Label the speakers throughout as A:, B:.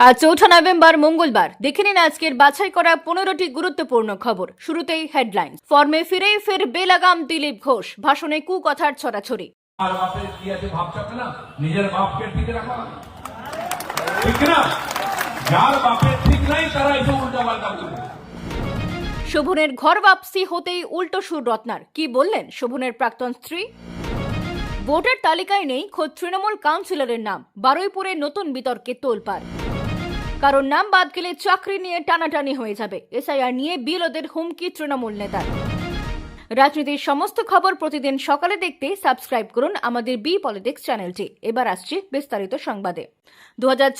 A: আজ চৌঠা নভেম্বর মঙ্গলবার। দেখে নিন আজকের বাছাই করা পনেরোটি গুরুত্বপূর্ণ খবর। শুরুতেই হেডলাইন ফর্মে ফিরেই ফের বেলাগাম দিলীপ ঘোষ। ভাষণে কুকথার ছড়াছড়ি।
B: কি নিজের বাপকে ঠিক রাখা ঠিক না? যার বাপের ঠিক নাই তারা এসে উল্টা করবে
A: শোভনের ঘর বাপসি হতেই উল্টো সুর রত্নার। কি বললেন শোভনের প্রাক্তন স্ত্রী? ভোটার তালিকায় নেই খোদ তৃণমূল কাউন্সিলরের নাম। বারুইপুরে নতুন বিতর্কে তোলপাড়। কারণ নাম বাদ গেলে চাকরি নিয়ে টানাটানি হয়ে যাবে। এসআইআর নিয়ে বিরোধের হুমকি তৃণমূল নেতার। রাজনীতির সমস্ত খবর প্রতিদিন সকালে দেখতে সাবস্ক্রাইব করুন আমাদের বি পলিটিক্স চ্যানেলটি। এবার আসছে বিস্তারিত সংবাদে। দু হাজার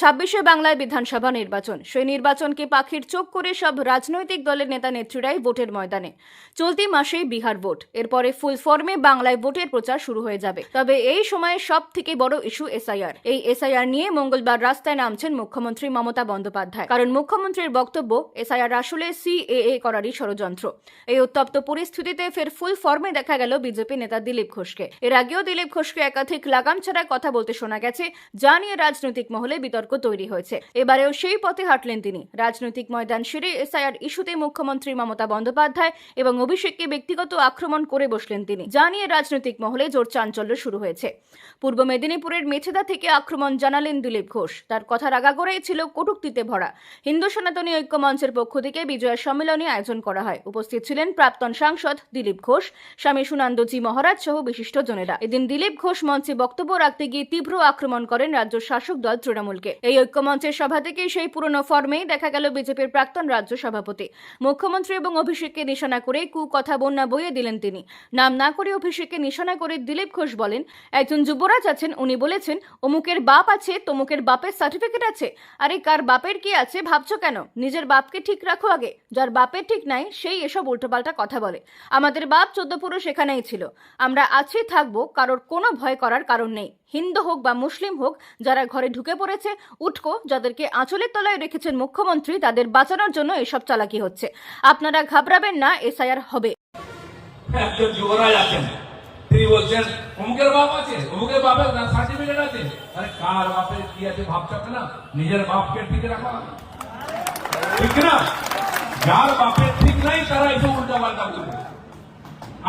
A: বাংলায় বিধানসভা নির্বাচন। সেই নির্বাচনকে পাখির চোখ করে সব রাজনৈতিক দলের নেতা নেত্রীরাই ভোটের ময়দানে। চলতি মাসেই বিহার ভোট। এরপরে ফুল ফর্মে বাংলায় ভোটের প্রচার শুরু হয়ে যাবে। তবে এই সময়ে সব থেকে বড় ইস্যু এসআইআর। এই এসআইআর নিয়ে মঙ্গলবার রাস্তায় নামছেন মুখ্যমন্ত্রী মমতা বন্দ্যোপাধ্যায়। কারণ মুখ্যমন্ত্রীর বক্তব্য, এসআইআর আসলে সিএএ করারই ষড়যন্ত্র। এই উত্তপ্ত পরিস্থিতিতে ফের ফুল ফর্মে দেখা গেল বিজেপি নেতা দিলীপ ঘোষকে। এর আগেও দিলীপ ঘোষকে একাধিক লাগাম ছাড়া কথা বলতে শোনা গেছে যা নিয়ে রাজনৈতিক মহলে বিতর্ক তৈরি হয়েছে। এবারেও সেই পথে হাঁটলেন তিনি। রাজনৈতিক ময়দান সেরে এসআইআর ইস্যুতে মুখ্যমন্ত্রী মমতা বন্দ্যোপাধ্যায় এবং অভিষেককে ব্যক্তিগত আক্রমণ করে বসলেন তিনি, যা নিয়ে রাজনৈতিক মহলে জোর চাঞ্চল্য শুরু হয়েছে। পূর্ব মেদিনীপুরের মেছেদা থেকে আক্রমণ জানালেন দিলীপ ঘোষ। তার কথা রাগাগোড়াই ছিল কটুক্তিতে ভরা। হিন্দু সনাতনী ঐক্য মঞ্চের পক্ষ থেকে বিজয়া সম্মেলনী আয়োজন করা হয়। উপস্থিত ছিলেন প্রাক্তন সাংসদ দিলীপ ঘোষ, স্বামী সুনন্দজি মহারাজ সহ বিশিষ্ট জনেরা। এদিন দিলীপ ঘোষ মঞ্চে বক্তব্য রাখতে গিয়ে তীব্র আক্রমণ করেন রাজ্য শাসক দল তৃণমূলকে। এই ঐক্য মঞ্চের সভা থেকে সেই পুরনো ফর্মেই দেখা গেল বিজেপির প্রাক্তন রাজ্য সভাপতি। মুখ্যমন্ত্রী এবং অভিষেককে নিশানা করে কু কথা বন্যা বইয়ে দিলেন তিনি। নাম না করে অভিষেককে নিশানা করে দিলীপ ঘোষ বলেন, একজন যুবরাজ আছেন, উনি বলেছেন, অমুকের বাপ আছে, তমুকের বাপের সার্টিফিকেট আছে। আরে কার বাপের কি আছে, ভাবছ কেন? নিজের বাপকে ঠিক রাখো আগে। যার বাপের ঠিক নাই, সেই এসব উল্টোপাল্টা কথা বলে। আমাদের বাপ চোদ্দ পুরুষ এখানেই ছিল। আমরা আছি, থাকব, কারোর কোনো ভয় করার কারণ নেই। হিন্দু হোক বা মুসলিম হোক, যারা ঘরে ঢুকে পড়েছে উটকো যাদেরকে আঁচলের তলায় রেখেছেন মুখ্যমন্ত্রী, তাদের বাঁচানোর জন্য এসব চালাকি হচ্ছে। আপনারা ঘাবড়াবেন না, এসআইআর হবে।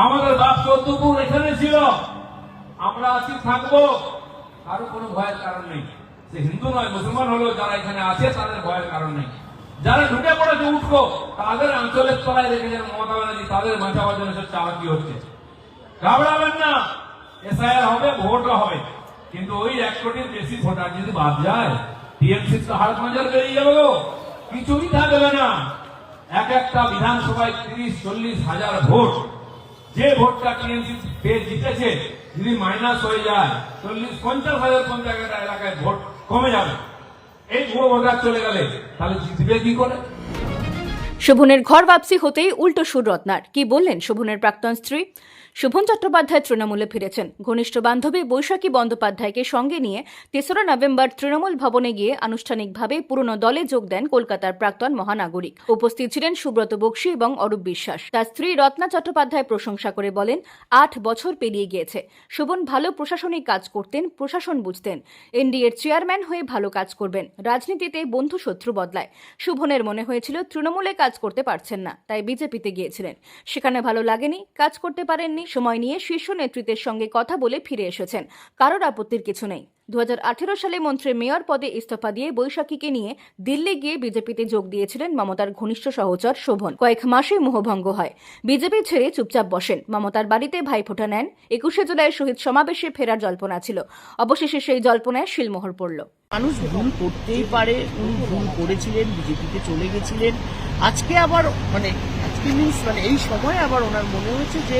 B: আমাদের বাপ চৌদ্দপুর এখানে ছিল। আমরা আছি থাকব। কারও কোনো ভয়ের কারণ নেই। সে হিন্দু নয়, মুসলমান হলেও যারা এখানে আছে তাদের ভয়ের কারণ নেই। যারা ঢুকে পড়েছে উঠবো, তাদের আঞ্চলের তলায় রেখেছেন মমতা ব্যানার্জি তাদের বাঁচাবার জন্য সব চালাকি হচ্ছে। ঘাবড়াবেন না, এসআইআর হবে, ভোটও হবে। কিন্তু ওই এক কোটির বেশি ভোটার যদি বাদ যায়, টিএমসি তো হাড় পাঁজার বেরিয়ে যাবে কিছুই থাকবে না। এক একটা বিধানসভায় তিরিশ, চল্লিশ হাজার ভোট। যে ভোটটা টিএমসি পেয়ে জিতেছে যদি মাইনাস হয়ে যায়, চল্লিশ পঞ্চাশ হাজার পঞ্চাশ জায়গাটা এলাকায় ভোট কমে যাবে। এই ভুয়ো ভোটার চলে গেলে, তাহলে জিতবে কি করে?
A: শোভনের ঘর বাপসি হতেই উল্টো সুর রত্নার। কি বললেন শোভনের প্রাক্তন স্ত্রী? শোভন চট্টোপাধ্যায় তৃণমূলে ফিরেছেন। ঘনিষ্ঠ বান্ধবী বৈশাখী বন্দ্যোপাধ্যায়কে সঙ্গে নিয়ে তেসরা নভেম্বর তৃণমূল ভবনে গিয়ে আনুষ্ঠানিকভাবে পুরনো দলে যোগ দেন কলকাতার প্রাক্তন মহানাগরিক। উপস্থিত ছিলেন সুব্রত বক্সী এবং অরূপ বিশ্বাস। তার স্ত্রী রত্না চট্টোপাধ্যায় প্রশংসা করে বলেন, আট বছর পেরিয়ে গিয়েছে। শোভন ভালো প্রশাসনিক কাজ করতেন, প্রশাসন বুঝতেন। এনডিএর চেয়ারম্যান হয়ে ভালো কাজ করবেন। রাজনীতিতে বন্ধু শত্রু বদলায়। শুভনের মনে হয়েছিল, তৃণমূলে কাজ করতে পারছেন না, তাই বিজেপিতে গিয়েছিলেন। সেখানে ভালো লাগেনি, কাজ করতে পারেননি। সময় নিয়ে শীর্ষ নেতৃত্বের সঙ্গে কথা বলে ফিরে এসেছেন। কারোর আপত্তির কিছু নেই। দু হাজার আঠেরো সালে মন্ত্রী মেয়র পদে ইস্তফা দিয়ে বৈশাখীকে নিয়ে দিল্লি গিয়ে বিজেপিতে যোগ দিয়েছিলেন মমতার ঘনিষ্ঠ সহচর শোভন। কয়েক মাসে মোহভঙ্গ হয়। বিজেপি ছেড়ে চুপচাপ বসেন। মমতার বাড়িতে ভাইফোঁটা নেন। একুশে জুলাই শহীদ সমাবেশে ফেরার জল্পনা ছিল। অবশেষে সেই জল্পনায় শিলমোহর পড়ল।
C: মানুষ ভুল করতেই পারে, উনি ভুল করেছিলেন, বিজেপিতে চলে গেছিলেন। আজকে আবার মানে আজকে মিনস মানে এই সময় আবার ওনার মনে হয়েছে যে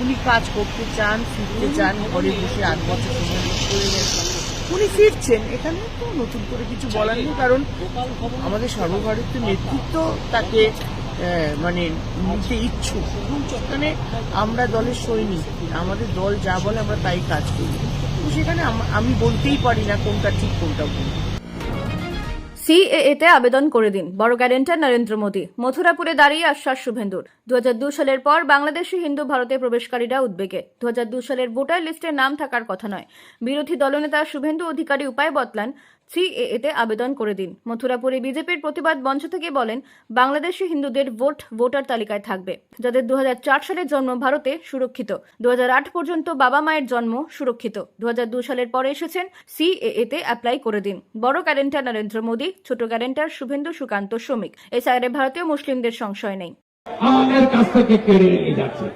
C: উনি কাজ করতে চান, ফিরতে চান, ঘরে বসে আট বছর সময় উনি ফিরছেন। এখানে তো নতুন করে কিছু বলার নেই, কারণ আমাদের সর্বভারতীয় নেতৃত্ব তাকে মানে নিতে ইচ্ছুক। মানে আমরা দলের সৈনিক, আমাদের দল যা বলে আমরা তাই কাজ করি। তো সেখানে আমি বলতেই পারি না কোনটা ঠিক, কোনটা ভুল।
A: সিএএতে আবেদন করে দিন। বড় গ্যারেন্টার নরেন্দ্র মোদী। মথুরাপুরে দাঁড়িয়ে আশ্বাস শুভেন্দুর। দু সালের পর বাংলাদেশি হিন্দু ভারতে প্রবেশকারীরা উদ্বেগে। দু সালের ভোটার লিস্টে নাম থাকার কথা নয়। বিরোধী দলনেতা শুভেন্দু অধিকারী উপায় বদলান। সিএএতে আবেদন করে দিন। মথুরাপুরে বিজেপির প্রতিবাদ মঞ্চ থেকে বলেন, বাংলাদেশি হিন্দুদের ভোট ভোটার তালিকায় থাকবে, যাদের দু সালে জন্ম ভারতে সুরক্ষিত দু পর্যন্ত বাবা মায়ের জন্ম সুরক্ষিত দু সালের পরে এসেছেন সিএএতে অ্যাপ্লাই করে দিন। বড় ক্যালেন্ডার নরেন্দ্র মোদী, ছোট ক্যালেন্ডার শুভেন্দু সুকান্ত শ্রমিক, এসআইআরে ভারতীয় মুসলিমদের সংশয় নেই।
D: আমাদের কাছ থেকে কেড়ে নিয়ে যাচ্ছে।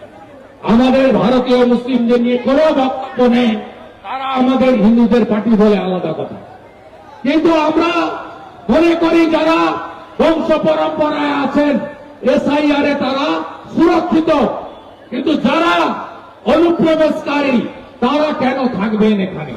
D: আমাদের ভারতীয় মুসলিমদের নিয়ে কোনো বক্তব্য নেই। তারা আমাদের হিন্দুদের পার্টি বলে আলাদা কথা। কিন্তু আমরা মনে করি যারা বংশ পরম্পরায় আছেন, এসআইআর এ তারা সুরক্ষিত। কিন্তু যারা অনুপ্রবেশকারী, তারা কেন থাকবেন এখানে?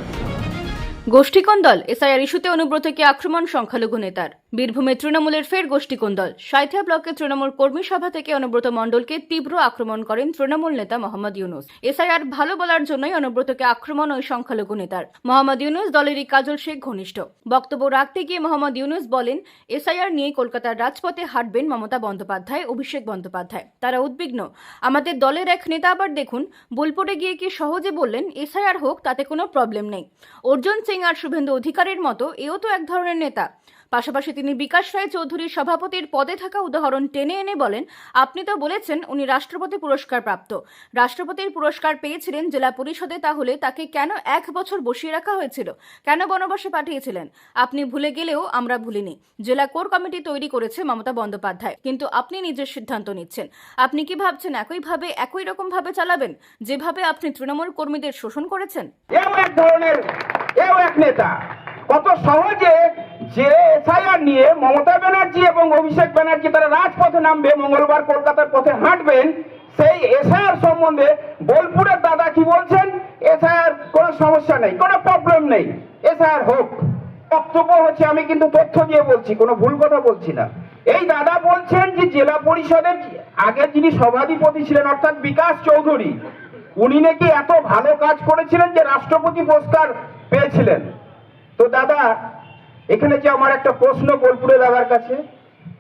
A: গোষ্ঠীকন্দল, এসআইআর ইস্যুতে অনুব্রতকে আক্রমণ সংখ্যালঘু নেতার। বীরভূমে তৃণমূলের ফের গোষ্ঠীকন্দল সাইথিয়া ব্লকে তৃণমূল কর্মী সভা থেকে অনুব্রত মণ্ডলকে তীব্র আক্রমণ করেন তৃণমূল নেতা মোহাম্মদ ইউনুস। এসআইআর ভালো বলার জন্যই অনুব্রতকে আক্রমণ ওই সংখ্যালঘু নেতার। মোহাম্মদ ইউনুস দলেরই কাজল শেখ ঘনিষ্ঠ। বক্তব্য রাখতে গিয়ে মোহাম্মদ ইউনুস বলেন, এসআইআর নিয়ে কলকাতার রাজপথে হাঁটবেন মমতা বন্দ্যোপাধ্যায়, অভিষেক বন্দ্যোপাধ্যায়। তারা উদ্বিগ্ন। আমাদের দলের এক নেতা আবার দেখুন, বোলপুরে গিয়ে কি সহজে বললেন, এসআইআর হোক, তাতে কোনো প্রবলেম নেই। অর্জুন সিং আর শুভেন্দু অধিকারের মতো, এও তো এক ধরনের নেতা। পাশাপাশি তিনি বিকাশ রায় চৌধুরীর সভাপতির পদে থাকা উদাহরণ টেনে এনে বলেন, আপনি তো বলেছেন উনি রাষ্ট্রপতি পুরস্কার প্রাপ্ত রাষ্ট্রপতির পুরস্কার পেয়েছিলেন জেলা পরিষদে, তাহলে তাকে কেন এক বছর বসিয়ে রাখা হয়েছিল? কেন বনবাসে পাঠিয়েছিলেন? আপনি ভুলে গেলেও আমরা ভুলিনি। জেলা কোর কমিটি তৈরি করেছে মমতা বন্দ্যোপাধ্যায়। কিন্তু আপনি নিজের সিদ্ধান্ত নিচ্ছেন। আপনি কি ভাবছেন একইভাবে, একই রকম ভাবে চালাবেন? যেভাবে আপনি তৃণমূল কর্মীদের শোষণ করেছেন?
E: এক ধরনের এক নেতা। কত সহজে যে এসআইআর নিয়ে মমতা ব্যানার্জি এবং অভিষেক ব্যানার্জি তারা রাজপথে নামবে, মঙ্গলবার কলকাতার পথে হাঁটবেন, সেই এসআইআর সম্বন্ধে বোলপুরের দাদা কি বলছেন? এসআইআর কোনো সমস্যা নেই, কোনো প্রবলেম নেই, এসআইআর হোক। বক্তব্য হচ্ছে, আমি কিন্তু তথ্য দিয়ে বলছি, কোনো ভুল কথা বলছি না। এই দাদা বলছেন যে জেলা পরিষদের আগে যিনি সভাধিপতি ছিলেন, অর্থাৎ বিকাশ চৌধুরী, উনি নাকি এত ভালো কাজ করেছিলেন যে রাষ্ট্রপতি পুরস্কার পেয়েছিলেন। তো দাদা, এখানে যে আমার একটা প্রশ্ন বোলপুরে দাদার কাছে,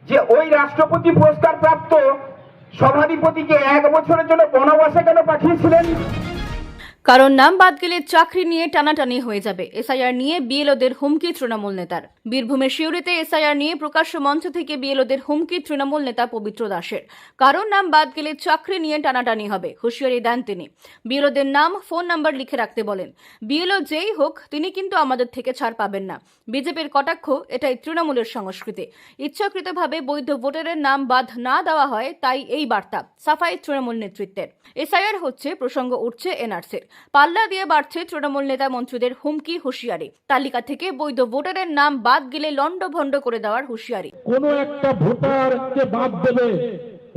E: যে ওই রাষ্ট্রপতি পুরস্কার প্রাপ্ত সভাধিপতিকে এক বছরের জন্য বনবাসে কেন পাঠিয়েছিলেন?
A: কারণ নাম বাদ গেলে চাকরি নিয়ে টানাটানি হয়ে যাবে। এসআইআর নিয়ে বিএলওদের হুমকি তৃণমূল নেতার। বীরভূমের শিউরিতে এসআইআর নিয়ে প্রকাশ্য মঞ্চ থেকে বিএলওদের হুমকি তৃণমূল নেতা পবিত্র দাসের। কারণ নাম বাদ গেলে চাকরি নিয়ে টানাটানি হবে, হুঁশিয়ারি দেন তিনি। বিএলওদের নাম, ফোন নাম্বার লিখে রাখতে বলেন। বিএলও যেই হোক, তিনি কিন্তু আমাদের থেকে ছাড় পাবেন না। বিজেপির কটাক্ষ, এটাই তৃণমূলের সংস্কৃতি। ইচ্ছাকৃতভাবে বৈধ ভোটারের নাম বাদ না দেওয়া হয়, তাই এই বার্তা, সাফাই তৃণমূল নেতৃত্বের। এসআইআর হচ্ছে প্রসঙ্গ উঠছে এনআরসির। পাল্লা দিয়ে বাড়ছে তৃণমূল নেতা মন্ত্রীদের হুমকি হুঁশিয়ারি। তালিকা থেকে বৈধ ভোটারের নাম বাদ গেলে লণ্ডভণ্ড করে দেওয়ার হুঁশিয়ারি।
D: কোন একটা ভোটারকে বাদ দেবে,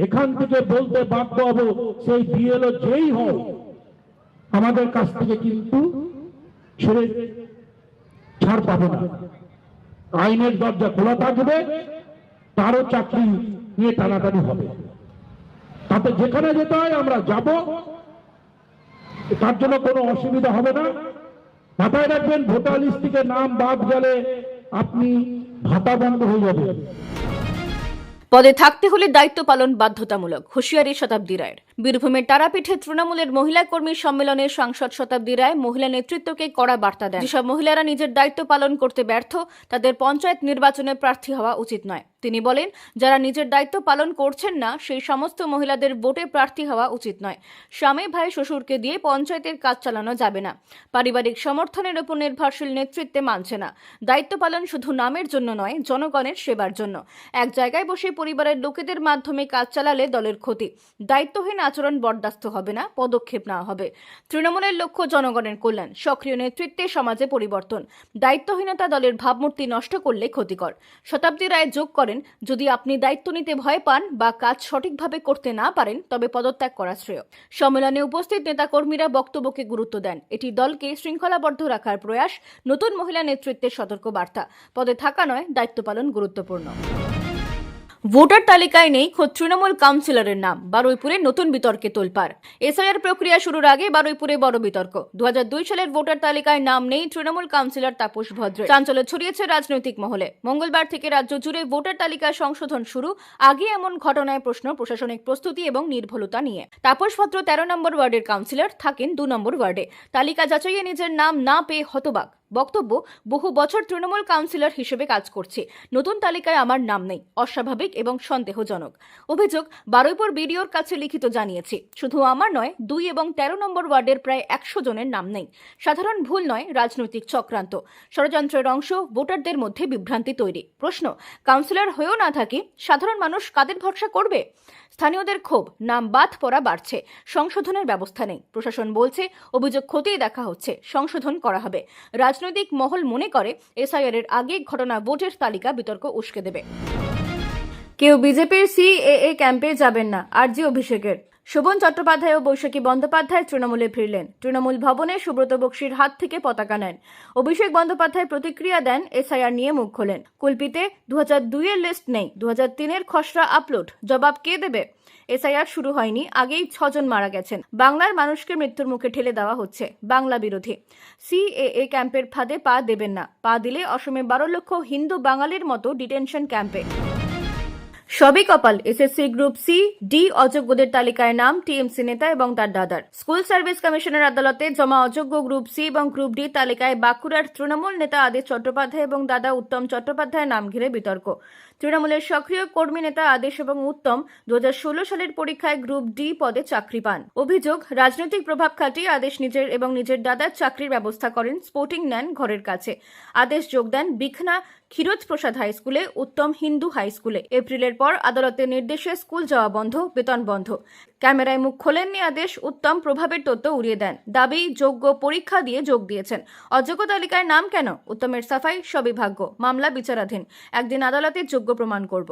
D: এখান থেকে বলতে বাধ্য হব, সেই বিএলও যেই হোক, আমাদের কাছ থেকে কিন্তু ছেড়ে ছাড় পাবে না। আইনের দরজা খোলা থাকবে, তারও চাকরি নিয়ে টানাটানি হবে। তাতে যেখানে যেতে হয় আমরা যাব। তার জন্য কোনো অসুবিধা হবে না। মাথায় রাখবেন, ভোটার লিস্ট থেকে নাম বাদ গেলে আপনি ভাতা বন্ধ হয়ে যাবে।
A: পদে থাকতে হলে দায়িত্ব পালন বাধ্যতামূলক, হুঁশিয়ারি শতাব্দী রায়ের। বীরভূমের তারাপীঠে তৃণমূলের মহিলা কর্মী সম্মেলনে সাংসদ শতাব্দী রায় মহিলা নেতৃত্বকে কড়া বার্তা দেন। যেসব মহিলারা নিজের দায়িত্ব পালন করতে ব্যর্থ, তাদের পঞ্চায়েত নির্বাচনে প্রার্থী হওয়া উচিত নয়। তিনি বলেন, যারা নিজের দায়িত্ব পালন করছেন না, সেই সমস্ত মহিলাদের ভোটে প্রার্থী হওয়া উচিত নয়। স্বামী, ভাই, শ্বশুরকে দিয়ে পঞ্চায়েতের কাজ চালানো যাবে না। পারিবারিক সমর্থনের উপর নির্ভরশীল নেতৃত্বে মানছে না। দায়িত্ব পালন শুধু নামের জন্য নয়, জনগণের সেবার জন্য। এক জায়গায় বসে পরিবারের লোকেদের মাধ্যমে কাজ চালালে দলের ক্ষতি। দায়িত্বহীন আচরণ বরদাস্ত হবে না, পদক্ষেপ নেওয়া হবে। তৃণমূলের লক্ষ্য জনগণের কল্যাণ, সক্রিয় নেতৃত্বে সমাজে পরিবর্তন। দায়িত্বহীনতা দলের ভাবমূর্তি নষ্ট করলে ক্ষতিকর। শতাব্দী রায় যোগ করেন, যদি আপনি দায়িত্ব নিতে ভয় পান বা কাজ সঠিকভাবে করতে না পারেন, তবে পদত্যাগ করা শ্রেয়। সম্মেলনে উপস্থিত নেতাকর্মীরা বক্তব্যকে গুরুত্ব দেন। এটি দলকে শৃঙ্খলাবদ্ধ রাখার প্রয়াস, নতুন মহিলা নেতৃত্বের সতর্ক বার্তা পদে থাকা নয়, দায়িত্ব পালন গুরুত্বপূর্ণ। ভোটার তালিকায় নেই, খোদ তৃণমূল কাউন্সিলরের নাম, বারুইপুরে নতুন বিতর্কে তোলপাড়। এসআইআর প্রক্রিয়া শুরুর আগে বারুইপুরে বড় বিতর্ক। দু হাজার দুই সালের ভোটার তালিকায় নাম নেই তৃণমূল কাউন্সিলর তাপস ভদ্র। চাঞ্চল্য ছড়িয়েছে রাজনৈতিক মহলে। মঙ্গলবার থেকে রাজ্য জুড়ে ভোটার তালিকা সংশোধন শুরু, আগে এমন ঘটনায় প্রশ্ন, প্রশাসনিক প্রস্তুতি এবং নির্ভুলতা নিয়ে। তাপস ভদ্র তেরো নম্বর ওয়ার্ডের কাউন্সিলর থাকেন দু নম্বর ওয়ার্ডে। তালিকা যাচাইয়ে নিজের নাম না পেয়ে হতবাক। বক্তব্য, বহু বছর তৃণমূল কাউন্সিলর হিসেবে কাজ করছি। নতুন তালিকায় আমার নাম নেই, অস্বাভাবিক এবং সন্দেহজনক। অভিযোগ, বারুইপুর বিডিওর কাছে লিখিত জানিয়েছি। শুধু আমার নয়, দুই এবং তেরো নম্বর ওয়ার্ডের প্রায় একশো জনের নাম নেই। সাধারণ ভুল নয়, রাজনৈতিক চক্রান্ত। ষড়যন্ত্রের অংশ ভোটারদের মধ্যে বিভ্রান্তি তৈরি। প্রশ্ন, কাউন্সিলর হয়েও না থাকি, সাধারণ মানুষ কাদের ভরসা করবে? স্থানীয়দের ক্ষোভ, নাম বাদ পড়া বাড়ছে, সংশোধনের ব্যবস্থা নেই। প্রশাসন বলছে, অভিযোগ খতিয়ে দেখা হচ্ছে, সংশোধন করা হবে। রাজনৈতিক মহল মনে করে, এসআইআর এর আগে ঘটনা ভোটের তালিকা বিতর্ক উস্কে দেবে। কেউ বিজেপির সিএএ ক্যাম্পে যাবেন না, আরজি অভিষেকের। শোভন চট্টোপাধ্যায় ও বৈশাখী বন্দ্যোপাধ্যায় তৃণমূলে ফিরলেন। তৃণমূল ভবনে সুব্রত বক্সির হাত থেকে পতাকা নেন। অভিষেক বন্দ্যোপাধ্যায় প্রতিক্রিয়া দেন, এসআইআর নিয়ে মুখ খোলেন। কুলপিতে দু হাজার দুইয়ের লিস্ট নেই দু হাজার তিনের খসড়া আপলোড জবাব কে দেবে? এসআইআর শুরু হয়নি, আগেই ছজন মারা গেছেন। বাংলার মানুষকে মৃত্যুর মুখে ঠেলে দেওয়া হচ্ছে, বাংলা বিরোধী। সিএএ ক্যাম্পের ফাঁদে পা দেবেন না। পা দিলে অসমে বারো লক্ষ হিন্দু বাঙালির মতো ডিটেনশন ক্যাম্পে সবই কপাল এসএসসি গ্রুপ সি ডি অযোগ্যদের তালিকায় নাম টিএমসি নেতা এবং তার দাদার। স্কুল সার্ভিস কমিশনের আদালতে জমা অযোগ্য গ্রুপ সি এবং গ্রুপ ডি তালিকায় বাঁকুড়ার তৃণমূল নেতা আদিত চট্টোপাধ্যায় এবং দাদা উত্তম চট্টোপাধ্যায়ের নাম ঘিরে বিতর্ক। তৃণমূলের সক্রিয় কর্মী নেতা আদেশ এবং উত্তম দু হাজার ষোলো সালের পরীক্ষায় গ্রুপ ডি পদে চাকরি পান। অভিযোগ, রাজনৈতিক প্রভাব খাটিয়ে আদেশ নিজের এবং নিজের দাদার চাকরির ব্যবস্থা করেন স্পোর্টিং নেন ঘরের কাছে। আদেশ যোগ দেন বিখনা ক্ষীরোজ প্রসাদ হাই স্কুলে, উত্তম হিন্দু হাই স্কুলে। এপ্রিলের পর আদালতের নির্দেশে স্কুল যাওয়া বন্ধ, বেতন বন্ধ। ক্যামেরায় মুখ খোলেননি আদেশ, উত্তম প্রভাবের তথ্য উড়িয়ে দেন। দাবি, যোগ্য পরীক্ষা দিয়ে যোগ দিয়েছেন। অযোগ্য তালিকায় নাম কেন? উত্তমের সাফাই সবই ভাগ্য মামলা বিচারাধীন। একদিন আদালতে যোগ্য প্রমাণ করব।